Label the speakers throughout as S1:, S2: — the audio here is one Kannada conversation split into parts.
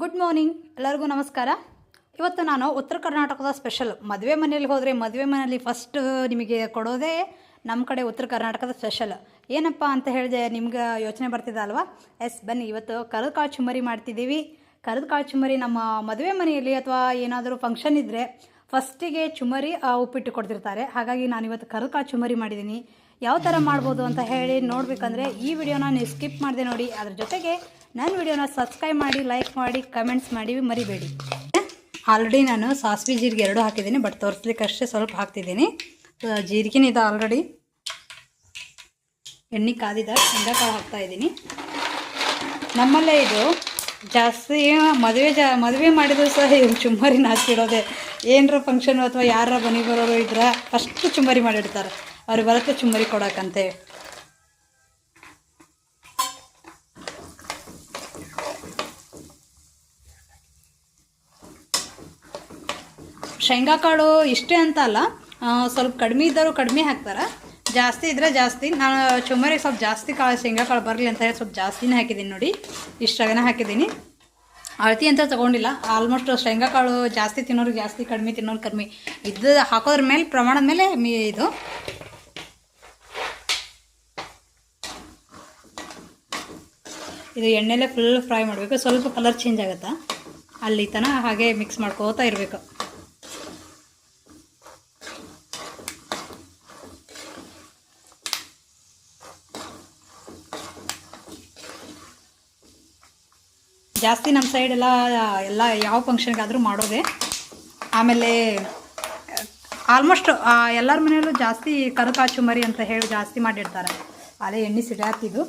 S1: ಗುಡ್ ಮಾರ್ನಿಂಗ್ ಎಲ್ಲರಿಗೂ ನಮಸ್ಕಾರ. ಇವತ್ತು ನಾನು ಉತ್ತರ ಕರ್ನಾಟಕದ ಸ್ಪೆಷಲ್ ಮದುವೆ ಮನೆಯಲ್ಲಿ ಹೋದರೆ ಮದುವೆ ಮನೆಯಲ್ಲಿ ಫಸ್ಟ್ ನಿಮಗೆ ಕೊಡೋದೇ ನಮ್ಮ ಕಡೆ ಉತ್ತರ ಕರ್ನಾಟಕದ ಸ್ಪೆಷಲ್ ಏನಪ್ಪ ಅಂತ ಹೇಳಿದೆ ನಿಮ್ಗೆ ಯೋಚನೆ ಬರ್ತಿದೆ ಅಲ್ವಾ? ಎಸ್ ಬನ್ನಿ, ಇವತ್ತು ಕರದ ಕಾಳು ಚುಮ್ಮರಿ ಮಾಡ್ತಿದ್ದೀವಿ. ಕರದ ಕಾಳು ಚುಮ್ಮರಿ ನಮ್ಮ ಮದುವೆ ಮನೆಯಲ್ಲಿ ಅಥವಾ ಏನಾದರೂ ಫಂಕ್ಷನ್ ಇದ್ದರೆ ಫಸ್ಟಿಗೆ ಚುಮ್ಮರಿ ಉಪ್ಪಿಟ್ಟು ಕೊಡ್ತಿರ್ತಾರೆ. ಹಾಗಾಗಿ ನಾನು ಇವತ್ತು ಕರದ ಕಾಳು ಚುಮ್ಮರಿ ಮಾಡಿದ್ದೀನಿ. ಯಾವ ಥರ ಮಾಡ್ಬೋದು ಅಂತ ಹೇಳಿ ನೋಡಬೇಕಂದ್ರೆ ಈ ವಿಡಿಯೋನ ನೀವು ಸ್ಕಿಪ್ ಮಾಡಿದೆ ನೋಡಿ. ಅದ್ರ ಜೊತೆಗೆ ನನ್ನ ವಿಡಿಯೋನ ಸಬ್ಸ್ಕ್ರೈಬ್ ಮಾಡಿ ಲೈಕ್ ಮಾಡಿ ಕಮೆಂಟ್ಸ್ ಮಾಡಿ ಮರಿಬೇಡಿ. ಆಲ್ರೆಡಿ ನಾನು ಸಾಸಿವೆ ಜೀರಿಗೆ ಎರಡು ಹಾಕಿದ್ದೀನಿ ಬಟ್ ತೋರಿಸ್ಲಿಕ್ಕೆ ಅಷ್ಟೇ ಸ್ವಲ್ಪ ಹಾಕ್ತಿದ್ದೀನಿ. ಜೀರಿಗೆನಿದೆ ಆಲ್ರೆಡಿ ಎಣ್ಣೆ ಕಾದಿದ, ಶೇಂಗಾಕಾಳು ಹಾಕ್ತಾ ಇದ್ದೀನಿ. ನಮ್ಮಲ್ಲೇ ಇದು ಜಾಸ್ತಿ ಮದುವೆ ಜಾ, ಮದುವೆ ಮಾಡಿದ್ರು ಸಹ ಇವ್ರು ಚುಮ್ಮರಿ ನಾಚಿಡೋದೆ ಏನರ ಫಂಕ್ಷನ್ ಅಥವಾ ಯಾರ ಮನೆ ಬರೋರು ಇದ್ರೆ ಫಸ್ಟ್ ಚುಮ್ಮರಿ ಮಾಡಿಡ್ತಾರೆ. ಅವ್ರಿಗೆ ಬರುತ್ತೆ ಚುಮ್ಮರಿ ಕೊಡೋಕ್ಕಂತೆ ಶೇಂಗಾಕಾಳು ಇಷ್ಟೇ ಅಂತ ಅಲ್ಲ ಸ್ವಲ್ಪ ಕಡಿಮೆ ಇದ್ದವರು ಕಡಿಮೆ ಹಾಕ್ತಾರೆ. ಜಾಸ್ತಿ ಇದ್ರೆ ಜಾಸ್ತಿ. ನಾನು ಚುಮರಿಗೆ ಸ್ವಲ್ಪ ಜಾಸ್ತಿ ಕಾಳು ಶೇಂಗಾಕಾಳು ಬರಲಿ ಅಂತ ಹೇಳಿ ಸ್ವಲ್ಪ ಜಾಸ್ತಿನೇ ಹಾಕಿದ್ದೀನಿ ನೋಡಿ. ಇಷ್ಟಾಗನೇ ಹಾಕಿದ್ದೀನಿ. ಅಳತಿ ಅಂತ ತೊಗೊಂಡಿಲ್ಲ. ಆಲ್ಮೋಸ್ಟ್ ಶೇಂಗಾಕಾಳು ಜಾಸ್ತಿ ತಿನ್ನೋರು ಜಾಸ್ತಿ ಕಡಿಮೆ, ತಿನ್ನೋರು ಕಡಿಮೆ. ಇದ್ದು ಹಾಕೋದ್ರ ಮೇಲೆ, ಪ್ರಮಾಣದ ಮೇಲೆ ಇದು. ಇದು ಎಣ್ಣೆಲೆ ಫುಲ್ ಫ್ರೈ ಮಾಡಬೇಕು. ಸ್ವಲ್ಪ ಕಲರ್ ಚೇಂಜ್ ಆಗುತ್ತಾ? ಅಲ್ಲಿ ತನಕ ಹಾಗೆ ಮಿಕ್ಸ್ ಮಾಡ್ಕೋತಾ ಇರಬೇಕು. ಜಾಸ್ತಿ ನಮ್ಮ ಸೈಡ್ ಎಲ್ಲ ಯಾವ ಫಂಕ್ಷನ್ಗಾದರೂ ಮಾಡೋದೆ. ಆಮೇಲೆ ಆಲ್ಮೋಸ್ಟ್ ಎಲ್ಲರ ಮನೆಯಲ್ಲೂ ಜಾಸ್ತಿ ಕರಕಾ ಚುಮರಿ ಅಂತ ಹೇಳಿ ಜಾಸ್ತಿ ಮಾಡಿರ್ತಾರೆ ಅದೇ ಎಣ್ಣೆ ಸಿಡಾತಿದ್ದು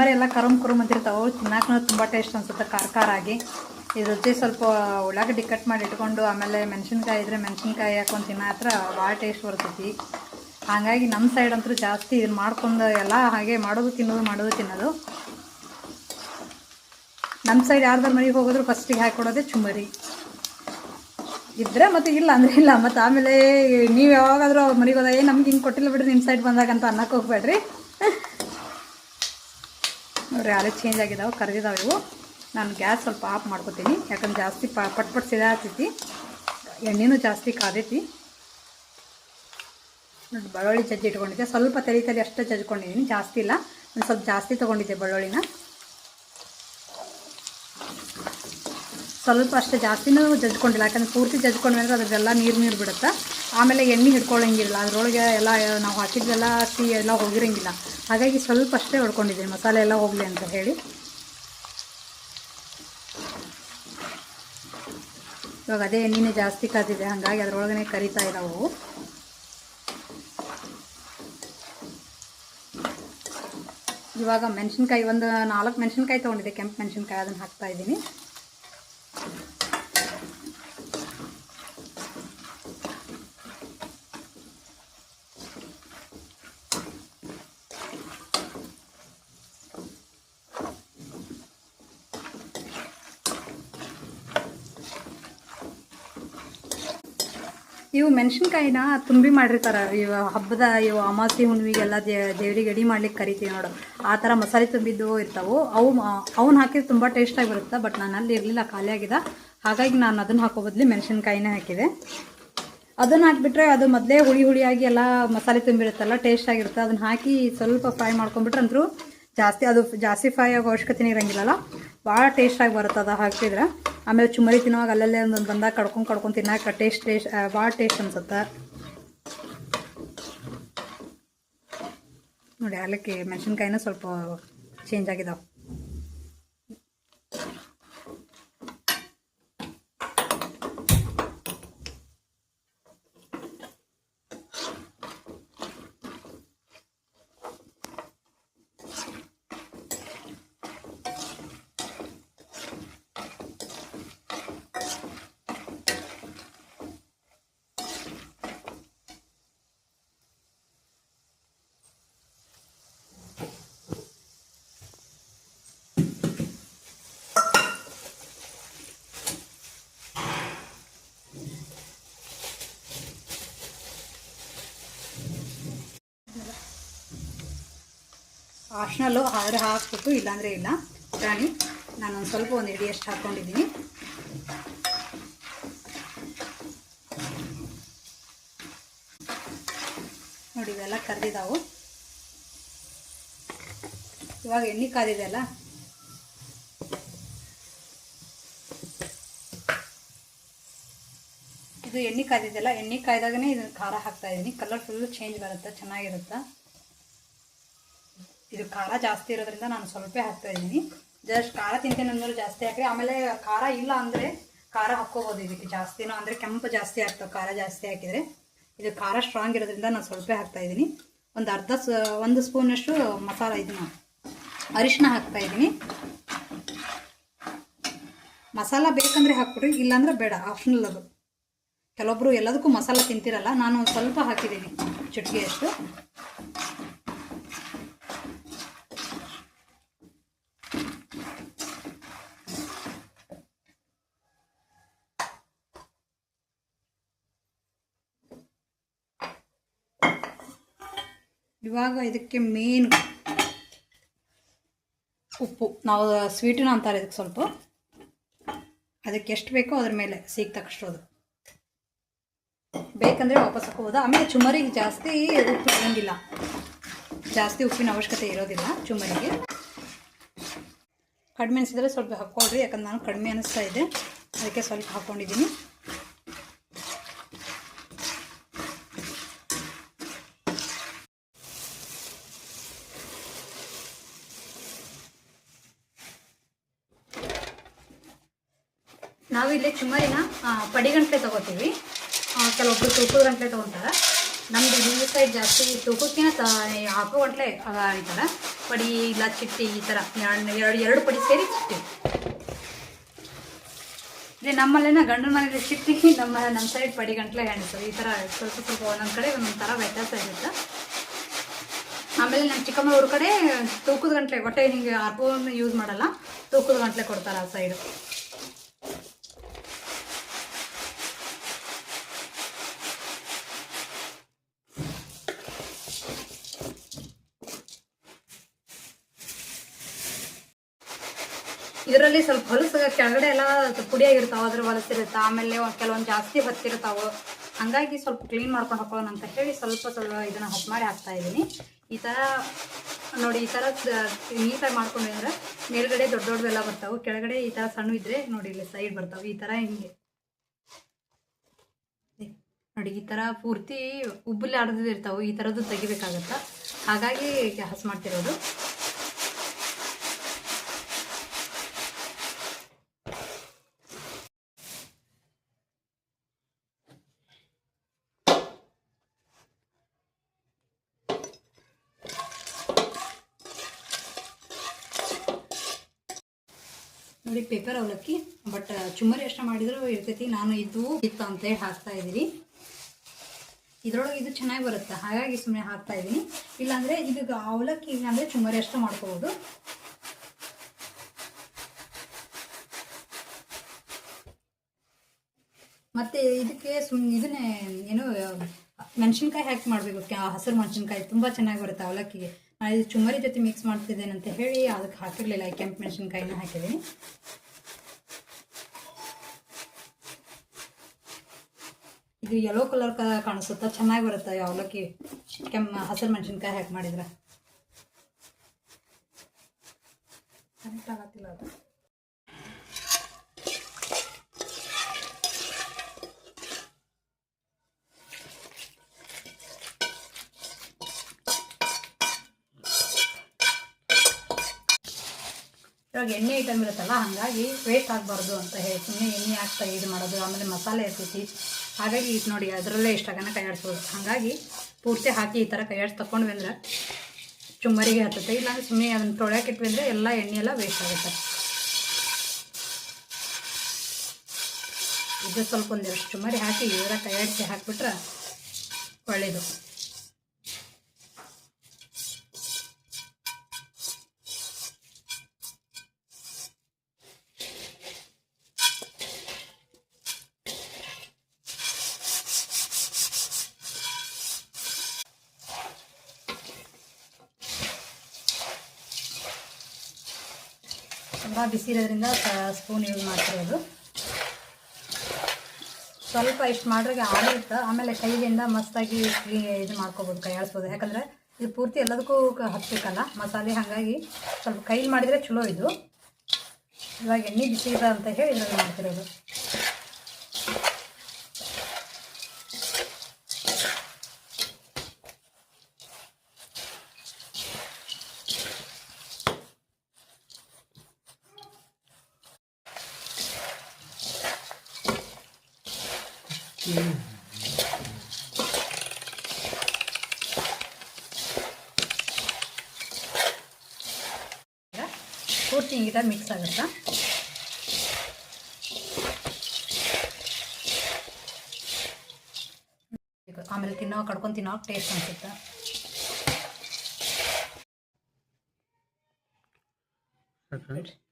S1: ಚುಮ್ಮರಿ ಎಲ್ಲ ಕರಮ್ ಕುರುಮ್ ಅಂತಿರ್ತಾವೆ. ತಿನ್ನಕ್ಕೂ ತುಂಬ ಟೇಸ್ಟ್ ಅನಿಸುತ್ತೆ ಖಾರ ಖಾರ ಆಗಿ ಇದ್ರ ಸ್ವಲ್ಪ ಉಳ್ಳಾಗಡ್ಡಿ ಕಟ್ ಮಾಡಿ ಇಟ್ಕೊಂಡು ಆಮೇಲೆ ಮೆಣಸಿನ್ಕಾಯಿ ಇದ್ರೆ ಮೆಣಸಿನ್ಕಾಯಿ ಹಾಕೊಂಡು ತಿನ್ನೋ ಹತ್ರ ಭಾಳ ಟೇಸ್ಟ್ ಬರ್ತೈತಿ. ಹಾಗಾಗಿ ನಮ್ಮ ಸೈಡ್ ಅಂತೂ ಜಾಸ್ತಿ ಇದನ್ನ ಮಾಡ್ಕೊಂಡು ಎಲ್ಲ ಹಾಗೆ ಮಾಡೋದು, ತಿನ್ನೋದು ಮಾಡೋದು, ತಿನ್ನೋದು. ನಮ್ಮ ಸೈಡ್ ಯಾರ್ದಾರು ಮನೆಗೆ ಹೋಗೋದ್ರು ಫಸ್ಟಿಗೆ ಹಾಕ್ಕೊಡೋದೇ ಚುಮರಿ ಇದ್ರೆ ಮತ್ತೆ ಇಲ್ಲ ಅಂದ್ರೆ ಇಲ್ಲ. ಮತ್ತು ಆಮೇಲೆ ನೀವು ಯಾವಾಗಾದರೂ ಅವ್ರ ಮನೆಗೆ ಹೋದಾಗ ನಮ್ಗೆ ಹಿಂಗೆ ಕೊಟ್ಟಿಲ್ಲ ಬಿಡ್ರಿ ನಿಮ್ಮ ಸೈಡ್ ಬಂದಾಗ ಅಂತ ಅನ್ನಕ್ಕೆ ಹೋಗ್ಬೇಡ್ರಿ. ನೋಡ್ರಿ ಅರೆ ಚೇಂಜ್ ಆಗಿದಾವೆ ಕರೆದಿದ್ದಾವೆ ಇವು. ನಾನು ಗ್ಯಾಸ್ ಸ್ವಲ್ಪ ಆಫ್ ಮಾಡ್ಕೊತೀನಿ. ಯಾಕಂದ್ರೆ ಜಾಸ್ತಿ ಪ, ಪಟ್ ಪಟ್ ಸಿದಾಗ್ತೈತಿ ಎಣ್ಣೆನೂ ಜಾಸ್ತಿ ಕಾದೈತಿ. ನೋಡಿ, ಬೆಳ್ಳುಳ್ಳಿ ಜಜ್ಜಿ ಇಟ್ಕೊಂಡಿದ್ದೆ. ಸ್ವಲ್ಪ ತಲೆ ತಲೆ ಅಷ್ಟೇ ಜಜ್ಕೊಂಡಿದ್ದೀನಿ ಜಾಸ್ತಿ ಇಲ್ಲ. ಒಂದು ಸ್ವಲ್ಪ ಜಾಸ್ತಿ ತೊಗೊಂಡಿದ್ದೆ ಬೆಳ್ಳುಳ್ಳಿನ. ಸ್ವಲ್ಪ ಅಷ್ಟೇ ಜಾಸ್ತಿನೂ ಜಜ್ಕೊಂಡಿಲ್ಲ. ಯಾಕಂದ್ರೆ ಪೂರ್ತಿ ಜಜ್ಕೊಂಡ್ಮೇಲೆ ಅದ್ರದ್ದೆಲ್ಲ ನೀರು ನೀರು ಬಿಡುತ್ತೆ. ಆಮೇಲೆ ಎಣ್ಣೆ ಹಿಡ್ಕೊಳ್ಳೋಂಗಿಲ್ಲ ಅದರೊಳಗೆ ಎಲ್ಲ ನಾವು ಹಾಕಿದ್ದೆಲ್ಲ ಸಿ ಎಲ್ಲ ಹೋಗಿರಂಗಿಲ್ಲ. ಹಾಗಾಗಿ ಸ್ವಲ್ಪ ಅಷ್ಟೇ ಹೊಡ್ಕೊಂಡಿದ್ದೀನಿ. ಮಸಾಲೆ ಎಲ್ಲ ಹೋಗಲಿ ಅಂತ ಹೇಳಿ. ಇವಾಗ ಅದೇ ಎಣ್ಣೆನೇ ಜಾಸ್ತಿ ಕಾದಿದೆ. ಹಾಗಾಗಿ ಅದರೊಳಗನೆ ಕರಿತಾ ಇದ್ದಾವೆ ಇವಾಗ ಮೆಣಸಿನ್ಕಾಯಿ ಒಂದು ನಾಲ್ಕು ಮೆಣಸಿನ್ಕಾಯಿ ತೊಗೊಂಡಿದ್ದೆ. ಕೆಂಪು ಮೆಣಸಿನ್ಕಾಯಿ ಅದನ್ನು ಹಾಕ್ತಾ ಇದ್ದೀನಿ. ಇವು ಮೆಣಸಿನ್ಕಾಯಿನ ತುಂಬಿ ಮಾಡಿರ್ತಾರ. ಇವು ಹಬ್ಬದ ಇವು ಅಮಾಸಿ ಹುಣ್ಣಿಗೆಲ್ಲ ದೇವ್ರಿಗೆ ಎಡಿ ಮಾಡ್ಲಿಕ್ಕೆ ಕರಿತೀವಿ ನೋಡು. ಆ ಥರ ಮಸಾಲೆ ತುಂಬಿದ್ದು ಇರ್ತಾವೆ. ಅವು ಅವನ್ನ ಹಾಕಿದ್ರೆ ತುಂಬ ಟೇಸ್ಟಾಗಿ ಬರುತ್ತೆ ಬಟ್ ನಾನು ಅಲ್ಲಿ ಇರಲಿಲ್ಲ, ಖಾಲಿ ಆಗಿದೆ ಹಾಗಾಗಿ ನಾನು ಅದನ್ನು ಹಾಕೋ ಬದಲು ಮೆಣಸಿನ್ಕಾಯಿನೇ ಹಾಕಿದೆ. ಅದನ್ನು ಹಾಕಿಬಿಟ್ರೆ ಅದು ಮೊದಲೇ ಹುಳಿ ಹುಳಿಯಾಗಿ ಎಲ್ಲ ಮಸಾಲೆ ತುಂಬಿರುತ್ತಲ್ಲ ಟೇಸ್ಟ್ ಆಗಿರುತ್ತೆ. ಅದನ್ನು ಹಾಕಿ ಸ್ವಲ್ಪ ಫ್ರೈ ಮಾಡ್ಕೊಂಡ್ಬಿಟ್ರೆ ಅಂದರೂ ಜಾಸ್ತಿ, ಅದು ಜಾಸ್ತಿ ಫ್ರೈ ಆಗೋ ಅವಶ್ಯಕತೆ ಇರಂಗಿಲ್ಲಲ್ಲ. ಭಾಳ ಟೇಸ್ಟಾಗಿ ಬರುತ್ತೆ ಅದು ಹಾಕಿದ್ರೆ ಆಮೇಲೆ ಚುಮರಿ ತಿನ್ನೋವಾಗ ಅಲ್ಲಲ್ಲೇ ಒಂದೊಂದು ಬಂದಾಗ ಕಡ್ಕೊಂಡು ಕಡ್ಕೊಂಡು ತಿನ್ನಾಕ ಟೇಸ್ಟ್ ಟೇಸ್ಟ್ ಭಾಳ ಟೇಸ್ಟ್ ಅನ್ಸುತ್ತೆ. ನೋಡಿ ಅಲ್ಲಕ್ಕೆ ಮೆಣಸಿನ್ಕಾಯಿನೂ ಸ್ವಲ್ಪ ಚೇಂಜ್ ಆಗಿದಾವೆ. ಆಪ್ಷನಲ್ಲು ಆದರೆ ಹಾಕ್ಬಿಟ್ಟು ಇಲ್ಲಾಂದರೆ ಇಲ್ಲ. ಪ್ರಾಣಿ ನಾನು ಒಂದು ಸ್ವಲ್ಪ ಒಂದು ಇಡಿಯಷ್ಟು ಹಾಕ್ಕೊಂಡಿದ್ದೀನಿ ನೋಡಿ, ಇವೆಲ್ಲ ಕರೆದಿದ್ದಾವು ಇವಾಗ ಎಣ್ಣೆ ಕಾದಿದೆ ಅಲ್ಲ? ಇದು ಎಣ್ಣೆ ಕಾದಿದೆಯಲ್ಲ ಎಣ್ಣೆ ಕಾಯ್ದಾಗನೇ ಇದನ್ನು ಖಾರ ಹಾಕ್ತಾ ಇದ್ದೀನಿ ಕಲರ್ ಫುಲ್ಲು ಚೇಂಜ್ ಬರುತ್ತೆ? ಚೆನ್ನಾಗಿರುತ್ತೆ? ಇದು ಖಾರ ಜಾಸ್ತಿ ಇರೋದ್ರಿಂದ ನಾನು ಸ್ವಲ್ಪ ಹಾಕ್ತಾ ಇದ್ದೀನಿ. ಜಸ್ಟ್ ಖಾರ ತಿಂತೀನಿ ಅಂದ್ರೆ ಜಾಸ್ತಿ ಹಾಕ್ರಿ. ಆಮೇಲೆ ಖಾರ ಇಲ್ಲ ಅಂದರೆ ಖಾರ ಹಾಕ್ಕೋಬೋದು ಇದಕ್ಕೆ ಜಾಸ್ತಿನೂ. ಅಂದರೆ ಕೆಂಪು ಜಾಸ್ತಿ ಆಗ್ತವೆ, ಖಾರ ಜಾಸ್ತಿ ಹಾಕಿದರೆ. ಇದು ಖಾರ ಸ್ಟ್ರಾಂಗ್ ಇರೋದ್ರಿಂದ ನಾನು ಸ್ವಲ್ಪ ಹಾಕ್ತಾ ಇದ್ದೀನಿ. ಒಂದು ಅರ್ಧ ಒಂದು ಸ್ಪೂನಷ್ಟು ಮಸಾಲ ಇದನ್ನ ಅರಿಶಿನ ಹಾಕ್ತಾ ಇದ್ದೀನಿ. ಮಸಾಲ ಬೇಕಂದರೆ ಹಾಕ್ಬಿಡ್ರಿ, ಇಲ್ಲಾಂದ್ರೆ ಬೇಡ ಆಪ್ಷನಲ್ ಅದು. ಕೆಲವೊಬ್ಬರು ಎಲ್ಲದಕ್ಕೂ ಮಸಾಲ ತಿಂತಿರಲ್ಲ, ನಾನು ಸ್ವಲ್ಪ ಹಾಕಿದ್ದೀನಿ, ಚುಟ್ಕಿಯಷ್ಟು. ಇವಾಗ ಇದಕ್ಕೆ ಮೇನ್ ಉಪ್ಪು. ನಾವು ಸ್ವೀಟಿನ ಅಂತಾರೆ ಇದಕ್ಕೆ ಸ್ವಲ್ಪ. ಅದಕ್ಕೆ ಎಷ್ಟು ಬೇಕೋ ಅದ್ರ ಮೇಲೆ ಸಿಗ್ ತಕ್ಷೋದು ಬೇಕಂದರೆ ವಾಪಸ್ ಹಾಕೋಬೋದು ಆಮೇಲೆ ಚುಮರಿಗೆ ಜಾಸ್ತಿ ಉಪ್ಪು ಇರೋಂಗಿಲ್ಲ ಜಾಸ್ತಿ ಉಪ್ಪಿನ ಅವಶ್ಯಕತೆ ಇರೋದಿಲ್ಲ ಚುಮರಿಗೆ. ಕಡಿಮೆ ಅನಿಸಿದ್ರೆ ಸ್ವಲ್ಪ ಹಾಕ್ಕೊಳ್ರಿ, ಯಾಕಂದ್ರೆ ನಾನು ಕಡಿಮೆ ಅನಿಸ್ತಾ ಇದೆ. ಅದಕ್ಕೆ ಸ್ವಲ್ಪ ಹಾಕ್ಕೊಂಡಿದ್ದೀನಿ ನಾವಿಲ್ಲಿ ಚುಮರಿನ ಪಡಿಗಂಟ್ಲೆ ತಗೋತೀವಿ. ಕೆಲವೊಬ್ರು ತೂಕದ ಗಂಟ್ಲೆ ತೊಗೊತಾರೆ. ನಮ್ದು ಈ ಸೈಡ್ ಜಾಸ್ತಿ ತೂಕಕ್ಕಿಂತ ತ ಹಾಕೋ ಗಂಟ್ಲೆ ಈ ಪಡಿ ಇಲ್ಲ, ಚಿಟ್ಟಿ ಈ ಥರ ಎರಡು ಎರಡು ಪಡಿ ಸೇರಿ ಚಿಟ್ಟಿ. ಇಲ್ಲಿ ನಮ್ಮಲ್ಲೇನ ಗಂಡನ ಮನೇಲಿ ಚಿಟ್ಟಿ, ನಮ್ಮ ನಮ್ಮ ಸೈಡ್ ಪಡಿ ಗಂಟ್ಲೆ ಹೆಣ್ಸು ಈ ಥರ ಸ್ವಲ್ಪ ಸ್ವಲ್ಪ ಒಂದೊಂದು ಕಡೆ ಒಂದೊಂದು ಥರ ವ್ಯತ್ಯಾಸ ಇರುತ್ತೆ. ಆಮೇಲೆ ನಮ್ಮ ಚಿಕ್ಕಮ್ಮ ಅವ್ರ ಕಡೆ ತೂಕದ ಗಂಟ್ಲೆ, ಹೊಟ್ಟೆ ಹಿಂಗೆ ಆರ್ಪೋನ್ ಯೂಸ್ ಮಾಡಲ್ಲ. ತೂಕದ ಗಂಟ್ಲೆ ಕೊಡ್ತಾರೆ ಆ ಸೈಡು. ಇದರಲ್ಲಿ ಸ್ವಲ್ಪ ಹೊಲಸು, ಕೆಳಗಡೆ ಎಲ್ಲ ಪುಡಿಯಾಗಿರ್ತಾವ ಅದ್ರ ಹೊಲಸಿರುತ್ತೆ ಆಮೇಲೆ ಕೆಲವೊಂದು ಜಾಸ್ತಿ ಹೊತ್ತಿರ್ತಾವೆ ಹಾಗಾಗಿ ಸ್ವಲ್ಪ ಕ್ಲೀನ್ ಮಾಡ್ಕೊಂಡು ಹಾಕೋಣ ಅಂತ ಹೇಳಿ ಸ್ವಲ್ಪ ಸ್ವಲ್ಪ ಇದನ್ನ ಹಪ್ ಮಾಡಿ ಹಾಕ್ತಾ ಇದ್ದೀನಿ ಈ ಥರ ನೋಡಿ, ಈ ಥರ ನೀಟಾಗಿ ಮಾಡ್ಕೊಂಡಿದ್ರೆ ಮೇಲ್ಗಡೆ ದೊಡ್ಡ ದೊಡ್ಡವೆಲ್ಲ ಬರ್ತಾವೆ. ಕೆಳಗಡೆ ಈ ಥರ ಸಣ್ಣ ಇದ್ರೆ, ನೋಡಿ, ಇಲ್ಲಿ ಸೈಡ್ ಬರ್ತಾವೆ. ಈ ಥರ ಹಿಂಗೆ. ನೋಡಿ, ಈ ಥರ ಪೂರ್ತಿ ಉಬ್ಬಲ್ಲಿ ಆಡ್ದು ಇರ್ತಾವೆ ಈ ಥರದ್ದು ತೆಗಿಬೇಕಾಗತ್ತೆ? ಹಾಗಾಗಿ ಹಸ್ ಮಾಡ್ತಿರೋದು. ಪೇಪರ್ ಅವಲಕ್ಕಿ ಬಟ್ ಚುಮ್ಮರಿ ಅಷ್ಟ ಮಾಡಿದ್ರು ಇರ್ತೈತಿ, ನಾನು ಇದು ಇತ್ತು ಅಂತೇಳಿ ಹಾಕ್ತಾ ಇದ್ದೀನಿ. ಇದ್ರೊಳಗೆ ಇದು ಚೆನ್ನಾಗಿ ಬರುತ್ತೆ, ಹಾಗಾಗಿ ಸುಮ್ಮನೆ ಹಾಕ್ತಾ ಇದ್ದೀನಿ. ಇಲ್ಲಾಂದರೆ ಇದು ಅವಲಕ್ಕಿ ಇಲ್ಲಾಂದರೆ ಚುಮ್ಮರಿ ಅಷ್ಟ ಮಾಡ್ಕೋಬೋದು. ಮತ್ತೆ ಇದಕ್ಕೆ ಸುಮ್, ಇದನ್ನೇ, ಏನು, ಮೆಣಸಿನ್ಕಾಯಿ ಹಾಕಿ ಮಾಡಬೇಕು. ಹಸಿರು ಮೆಣಸಿನ್ಕಾಯಿ ತುಂಬ ಚೆನ್ನಾಗಿ ಬರುತ್ತೆ ಅವಲಕ್ಕಿಗೆ. ನಾನು ಇದು ಚುಮ್ಮರಿ ಜೊತೆ ಮಿಕ್ಸ್ ಮಾಡ್ತಿದ್ದೇನೆ ಅಂತ ಹೇಳಿ, ಅದಕ್ಕೆ ಹಾಕಿರಲಿಲ್ಲ ಕೆಂಪು ಮೆಣಸಿನ್ಕಾಯಿನ ಹಾಕಿದ್ದೀನಿ. ಇದು ಯೆಲ್ಲೋ ಕಲರ್ ಕಾಣಿಸುತ್ತಾ? ಚೆನ್ನಾಗಿ ಬರುತ್ತೆ? ಅವಲಕ್ಕಿ ಕೆಮ್ಮ ಹಸಿರು ಮೆಣಸಿನ್ಕಾಯಿ ಹಾಕಿ ಮಾಡಿದ್ರೆ? ಇವಾಗ ಎಣ್ಣೆ ಐಟಮ್ ಇರುತ್ತಲ್ಲ, ಹಾಗಾಗಿ ವೇಸ್ಟ್ ಆಗಬಾರ್ದು ಅಂತ ಹೇಳಿ ಸುಮ್ಮನೆ ಎಣ್ಣೆ ಹಾಕ್ತಾ ಇದು ಮಾಡೋದು, ಆಮೇಲೆ ಮಸಾಲೆ ಇರ್ತೈತಿ ಹಾಗಾಗಿ ಇದು ನೋಡಿ ಅದರಲ್ಲೇ ಇಷ್ಟಾಗನ ಕೈಯಾಡಿಸ್ಬೋದು ಹಾಗಾಗಿ ಪೂರ್ತಿ ಹಾಕಿ ಈ ಥರ ಕೈಯಾಡ್ಸಿ ತಗೊಂಡ್ವಿ ಅಂದ್ರೆ ಚುಮ್ಮರಿಗೆ ಹತ್ತುತ್ತೆ. ಇಲ್ಲಾಂದ್ರೆ ಸುಮ್ಮನೆ ಅದನ್ನು ತೊಳ್ಯಾಕೆ ಇಟ್ವಿ ಅಂದರೆ ಎಲ್ಲ ಎಣ್ಣೆ ಎಲ್ಲ ವೇಸ್ಟ್ ಆಗುತ್ತೆ. ಇದು ಸ್ವಲ್ಪ ಒಂದೆರಡು ಚುಮ್ಮರಿ ಹಾಕಿ ಇದರ ಕೈಯಾಡಿಸಿ ಹಾಕಿಬಿಟ್ರೆ ಒಳ್ಳೆಯದು ತುಂಬ ಬಿಸಿ ಇರೋದ್ರಿಂದ ಸ್ಪೂನ್ ಯೂಸ್ ಮಾಡ್ತಿರೋದು. ಸ್ವಲ್ಪ ಇಷ್ಟು ಮಾಡ್ರಿಗೆ ಆಡಿರುತ್ತೆ ಆಮೇಲೆ ಕೈಯಿಂದ ಮಸ್ತಾಗಿ ಇದು ಮಾಡ್ಕೋಬೋದು, ಕೈ ಯಾಕಂದರೆ ಇದು ಪೂರ್ತಿ ಎಲ್ಲದಕ್ಕೂ ಹತ್ತಬೇಕಲ್ಲ ಮಸಾಲೆ ಹಾಗಾಗಿ ಸ್ವಲ್ಪ ಕೈಲಿ ಮಾಡಿದರೆ ಚಲೋ ಇದು. ಇವಾಗ ಎಣ್ಣೆ ಬಿಸಿ ಇದೆ ಅಂತ ಹೇಳಿ ಇದ್ರಲ್ಲಿ ಮಾಡ್ತಿರೋದು. ಪೂರ್ತಿ ಹಿಂಗಿದ ಮಿಕ್ಸ್ ಆಗುತ್ತಾ ಇದು ಆಮೇಲೆ ತಿನ್ನೋ ಕಡ್ಕೊಂಡು ತಿನ್ನೋ ಟೇಸ್ಟ್ ಅನ್ಸುತ್ತೆ
S2: ಯಾಕೆ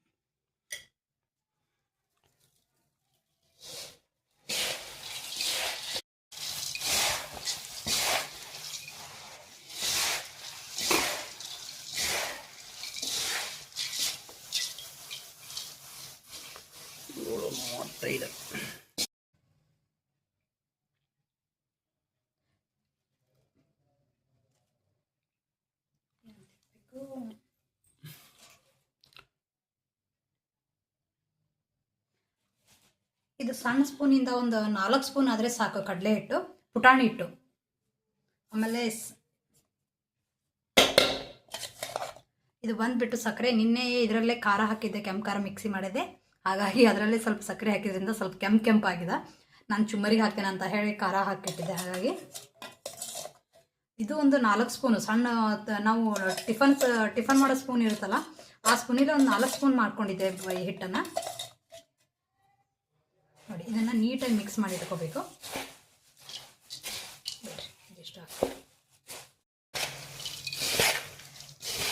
S2: ಮೂವತ್ತೈದು
S1: ಇದು. ಸಣ್ಣ ಸ್ಪೂನಿಂದ ಒಂದು ನಾಲ್ಕು ಸ್ಪೂನ್ ಆದರೆ ಸಾಕು, ಕಡಲೆ ಹಿಟ್ಟು, ಪುಟಾಣಿ ಹಿಟ್ಟು. ಆಮೇಲೆ ಇದು ಬಂದ್ಬಿಟ್ಟು ಸಕ್ಕರೆ, ನಿನ್ನೆ ಇದರಲ್ಲೇ ಖಾರ ಹಾಕಿದ್ದೆ, ಕೆಂಪು ಖಾರ ಮಿಕ್ಸಿ ಮಾಡಿದೆ. ಹಾಗಾಗಿ ಅದರಲ್ಲಿ ಸ್ವಲ್ಪ ಸಕ್ಕರೆ ಹಾಕಿದ್ರಿಂದ ಸ್ವಲ್ಪ ಕೆಂಪು ಕೆಂಪಾಗಿದೆ. ನಾನು ಚುಮ್ಮರಿಗೆ ಹಾಕ್ತೇನೆ ಅಂತ ಹೇಳಿ ಖಾರ ಹಾಕಿಟ್ಟಿದ್ದೆ. ಹಾಗಾಗಿ ಇದು ಒಂದು ನಾಲ್ಕು ಸ್ಪೂನು ಸಣ್ಣ ನಾವು ಟಿಫನ್ ಟಿಫನ್ ಮಾಡೋ ಸ್ಪೂನ್ ಇರುತ್ತಲ್ಲ ಆ ಸ್ಪೂನಿಗೆ ಒಂದು ನಾಲ್ಕು ಸ್ಪೂನ್ ಮಾಡ್ಕೊಂಡಿದ್ದೆ ಹಿಟ್ಟನ್ನು. ನೋಡಿ ಇದನ್ನು ನೀಟಾಗಿ ಮಿಕ್ಸ್ ಮಾಡಿ ಇಟ್ಕೋಬೇಕು. ನೋಡ್ರಿ, ಇದಿಷ್ಟು ಹಾಕು.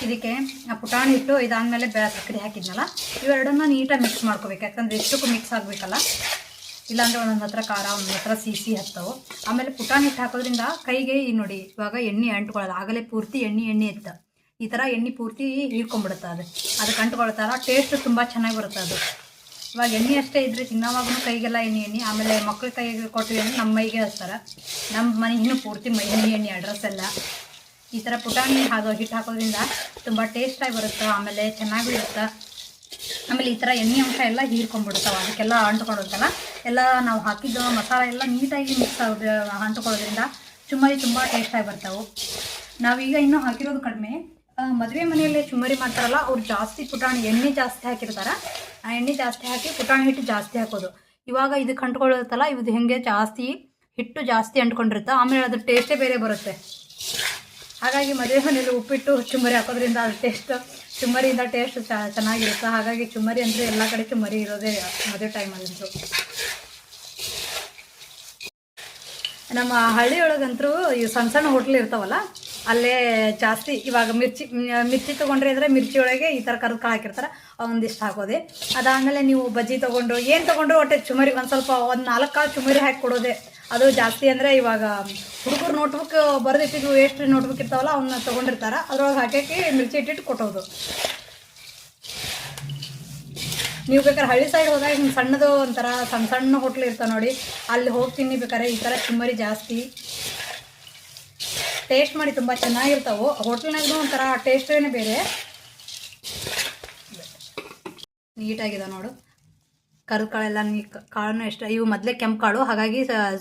S1: ಇದಕ್ಕೆ ಆ ಪುಟಾಣಿ ಹಿಟ್ಟು ಇದಾದ್ಮೇಲೆ ಬೆ ಸಕ್ಕರೆ ಹಾಕಿದ್ನಲ್ಲ, ಇವೆರಡನ್ನ ನೀಟಾಗಿ ಮಿಕ್ಸ್ ಮಾಡ್ಕೋಬೇಕು. ಯಾಕಂದ್ರೆ ಎಷ್ಟಕ್ಕೂ ಮಿಕ್ಸ್ ಆಗಬೇಕಲ್ಲ. ಇಲ್ಲಾಂದ್ರೆ ಒಂದೊಂದು ಹತ್ರ ಖಾರ, ಒಂದೊಂದು ಹತ್ರ ಸಿಹಿ ಹತ್ತವು. ಆಮೇಲೆ ಪುಟಾಣಿ ಹಿಟ್ಟು ಹಾಕೋದ್ರಿಂದ ಕೈಗೆ ಈ ನೋಡಿ, ಇವಾಗ ಎಣ್ಣೆ ಅಂಟ್ಕೊಳ್ಳೋದು, ಆಗಲೇ ಪೂರ್ತಿ ಎಣ್ಣೆ ಎಣ್ಣೆ ಇತ್ತು. ಈ ಥರ ಎಣ್ಣೆ ಪೂರ್ತಿ ಹೀರ್ಕೊಂಡ್ಬಿಡುತ್ತೆ ಅದು. ಅದಕ್ಕೆ ಅಂಟ್ಕೊಳ್ತಾರ ಟೇಸ್ಟ್ ತುಂಬ ಚೆನ್ನಾಗಿ ಬರುತ್ತೆ ಅದು. ಇವಾಗ ಎಣ್ಣೆ ಅಷ್ಟೇ ಇದ್ರೆ ತಿನ್ನೋವಾಗೂ ಕೈಗೆಲ್ಲ ಎಣ್ಣೆ ಎಣ್ಣೆ, ಆಮೇಲೆ ಮಕ್ಳ ಕೈಗೆ ಕೊಟ್ಟಿವಿ ಅಂದ್ರೆ ನಮ್ಮ ಮೈಗೆ ಹಚ್ತಾರೆ. ನಮ್ಮ ಮನೆ ಇನ್ನೂ ಪೂರ್ತಿ ಮೈ ಎಣ್ಣೆ ಎಣ್ಣೆ ಅಡ್ರೆಸ್ ಎಲ್ಲ. ಈ ಥರ ಪುಟಾಣಿ ಹಾಗೋ ಹಿಟ್ಟು ಹಾಕೋದ್ರಿಂದ ತುಂಬ ಟೇಸ್ಟಾಗಿ ಬರುತ್ತೆ, ಆಮೇಲೆ ಚೆನ್ನಾಗೂ ಇರುತ್ತೆ. ಆಮೇಲೆ ಈ ಥರ ಎಣ್ಣೆ ಅಂಶ ಎಲ್ಲ ಹೀರ್ಕೊಂಡ್ಬಿಡ್ತಾವೆ, ಅದಕ್ಕೆಲ್ಲ ಅಂಟ್ಕೊಳ್ಳುತ್ತಲ್ಲ. ಎಲ್ಲ ನಾವು ಹಾಕಿದ್ದು ಮಸಾಲ ಎಲ್ಲ ನೀಟಾಗಿ ಮಿಕ್ಸ್ ಆಗಿ ಅಂಟ್ಕೊಳ್ಳೋದ್ರಿಂದ ಚುಮ್ಮರಿ ತುಂಬ ಟೇಸ್ಟಾಗಿ ಬರ್ತಾವೆ. ನಾವೀಗ ಇನ್ನೂ ಹಾಕಿರೋದು ಕಡಿಮೆ. ಮದುವೆ ಮನೆಯಲ್ಲಿ ಚುಮ್ಮರಿ ಮಾಡ್ತಾರಲ್ಲ, ಅವ್ರು ಜಾಸ್ತಿ ಪುಟಾಣಿ, ಎಣ್ಣೆ ಜಾಸ್ತಿ ಹಾಕಿರ್ತಾರೆ. ಆ ಎಣ್ಣೆ ಜಾಸ್ತಿ ಹಾಕಿ ಪುಟಾಣಿ ಹಿಟ್ಟು ಜಾಸ್ತಿ ಹಾಕೋದು. ಇವಾಗ ಇದಕ್ಕೆ ಅಂಟ್ಕೊಳ್ಳುತ್ತಲ್ಲ ಇದು ಹೆಂಗೆ ಜಾಸ್ತಿ ಹಿಟ್ಟು ಜಾಸ್ತಿ ಅಂಟ್ಕೊಂಡಿರುತ್ತೆ, ಆಮೇಲೆ ಅದ್ರ ಟೇಸ್ಟೇ ಬೇರೆ ಬರುತ್ತೆ. ಹಾಗಾಗಿ ಮದುವೆ ಮನೇಲಿ ಉಪ್ಪಿಟ್ಟು ಚುಮ್ಮರಿ ಹಾಕೋದ್ರಿಂದ ಅದು ಟೇಸ್ಟ್ ಚುಮ್ಮರಿಯಿಂದ ಟೇಸ್ಟ್ ಚೆನ್ನಾಗಿರುತ್ತೆ. ಹಾಗಾಗಿ ಚುಮ್ಮರಿ ಅಂದರೆ ಎಲ್ಲ ಕಡೆ ಚುಮ್ಮರಿ ಇರೋದೇ ಮದುವೆ ಟೈಮಲ್ಲಂತೂ ನಮ್ಮ ಹಳ್ಳಿಯೊಳಗಂತೂ ಈ ಸಣ್ಣ ಸಣ್ಣ ಹೋಟ್ಲ್ ಇರ್ತಾವಲ್ಲ, ಅಲ್ಲೇ ಜಾಸ್ತಿ ಇವಾಗ ಮಿರ್ಚಿ ಮಿರ್ಚಿ ತೊಗೊಂಡ್ರೆ ಅಂದರೆ ಮಿರ್ಚಿ ಒಳಗೆ ಈ ಥರ ಕರ್ದು ಕಾಳು ಹಾಕಿರ್ತಾರೆ. ಒಂದಿಷ್ಟು ಹಾಕೋದೆ. ಅದಾದಮೇಲೆ ನೀವು ಬಜ್ಜಿ ತೊಗೊಂಡು, ಏನು ತೊಗೊಂಡ್ರು ಒಟ್ಟೆ ಚುಮರಿ ಒಂದು ಸ್ವಲ್ಪ ಒಂದು ನಾಲ್ಕು ಕಾಳು ಚುಮರಿ ಹಾಕಿ ಕೊಡೋದೆ. ಅದು ಜಾಸ್ತಿ ಅಂದರೆ ಇವಾಗ ಹುಡುಗರು ನೋಟ್ಬುಕ್ ಬರೆದಿಟ್ಟಿದ್ದು ಎಷ್ಟು ನೋಟ್ಬುಕ್ ಇರ್ತಾವಲ್ಲ ಅವನ್ನ ತೊಗೊಂಡಿರ್ತಾರೆ. ಅದ್ರೊಳಗೆ ಹಾಕಿ ಮಿರ್ಚಿ ಇಟ್ಟಿಟ್ಟು ಕೊಟ್ಟೋದು. ನೀವು ಬೇಕಾದ್ರೆ ಹಳ್ಳಿ ಸೈಡ್ ಹೋದಾಗ ಹಿಂಗೆ ಸಣ್ಣದು ಒಂಥರ ಸಣ್ಣ ಸಣ್ಣ ಹೋಟ್ಲ್ ಇರ್ತಾವೆ ನೋಡಿ, ಅಲ್ಲಿ ಹೋಗಿ ತಿನ್ನಿ ಬೇಕಾದ್ರೆ ಈ ಥರ ಚುಮ್ಮರಿ ಜಾಸ್ತಿ. ಟೇಸ್ಟ್ ಮಾಡಿ ತುಂಬ ಚೆನ್ನಾಗಿರ್ತಾವೆ. ಹೋಟ್ಲ್ನಾಗೂ ಒಂಥರ ಟೇಸ್ಟೇ ಬೇರೆ. ನೀಟಾಗಿದೆ ನೋಡು. ಕರ್ದು ಕಾಳೆಲ್ಲ ಕಾಳು ಎಷ್ಟು, ಇವು ಮೊದಲೇ ಕೆಂಪು ಕಾಳು, ಹಾಗಾಗಿ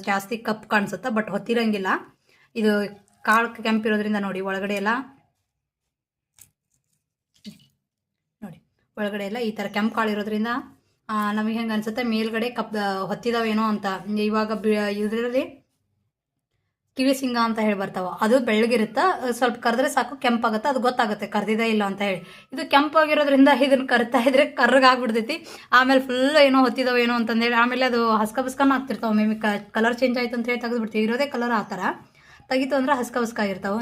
S1: ಜಾಸ್ತಿ ಕಪ್ಪು ಕಾಣಿಸುತ್ತೆ, ಬಟ್ ಹೊತ್ತಿರಂಗಿಲ್ಲ. ಇದು ಕಾಳು ಕೆಂಪಿರೋದ್ರಿಂದ ನೋಡಿ, ಒಳಗಡೆ ಎಲ್ಲ ನೋಡಿ, ಒಳಗಡೆ ಎಲ್ಲ ಈ ಥರ ಕೆಂಪು ಕಾಳು ಇರೋದ್ರಿಂದ ನಮಗೆ ಹೆಂಗೆ ಅನಿಸುತ್ತೆ, ಮೇಲ್ಗಡೆ ಕಪ್ ಹೊತ್ತಿದಾವೇನೋ ಅಂತ. ಇವಾಗ ಬಿ, ಇದರಲ್ಲಿ ಕಿವಿ ಸಿಂಗ ಅಂತ ಹೇಳಿ ಬರ್ತಾವ. ಅದು ಬೆಳ್ಳಗಿರುತ್ತಾ? ಸ್ವಲ್ಪ ಕರೆದ್ರೆ ಸಾಕು, ಕೆಂಪಾಗುತ್ತೆ? ಅದು ಗೊತ್ತಾಗುತ್ತೆ ಕರ್ದಿದೆ ಇಲ್ಲ ಅಂತ ಹೇಳಿ. ಇದು ಕೆಂಪಾಗಿರೋದ್ರಿಂದ ಇದನ್ನ ಕರ್ತಾ ಇದ್ರೆ ಕರ್ರಗಾಗ್ಬಿಡ್ತೈತಿ. ಆಮೇಲೆ ಫುಲ್ ಏನೋ ಹೊತ್ತಿದಾವ ಏನೋ ಅಂತಂದೇಳಿ, ಆಮೇಲೆ ಅದು ಹಸ್ಕ ಬಸ್ಕನ ಆಗ್ತಿರ್ತಾವ ಮೇಮಿ ಕಲರ್ ಚೇಂಜ್ ಆಯ್ತು ಅಂತ ಹೇಳಿ ತೆಗೆದು ಬಿಡ್ತೀವಿ ಇರೋದೇ ಕಲರ್ ಆ ಥರ. ತೆಗಿತು ಅಂದ್ರೆ ಹಸ್ಕ ಬಸ್ಕ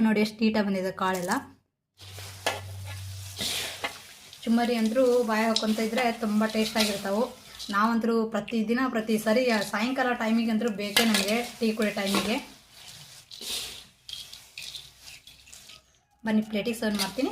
S1: ನೋಡಿ ಎಷ್ಟು ನೀಟಾಗಿ ಬಂದಿದೆ ಕಾಳೆಲ್ಲ. ಚುಮ್ಮರಿ ಅಂದರೂ ಬಾಯಿ ಹಾಕೊಂತ ಇದ್ರೆ ತುಂಬ ಟೇಸ್ಟ್ ಆಗಿರ್ತಾವೆ. ನಾವಂತರೂ ಪ್ರತಿದಿನ, ಪ್ರತಿ ಸರಿ, ಸಾಯಂಕಾಲ ಟೈಮಿಗೆ ಅಂದರೂ ಬೇಕೇ ನಮಗೆ, ಟೀ ಕುಡಿಯೋ ಟೈಮಿಗೆ ಬನ್ನಿ ಪ್ಲೇಟಿಗೆ ಸರ್ವ್ ಮಾಡ್ತೀನಿ.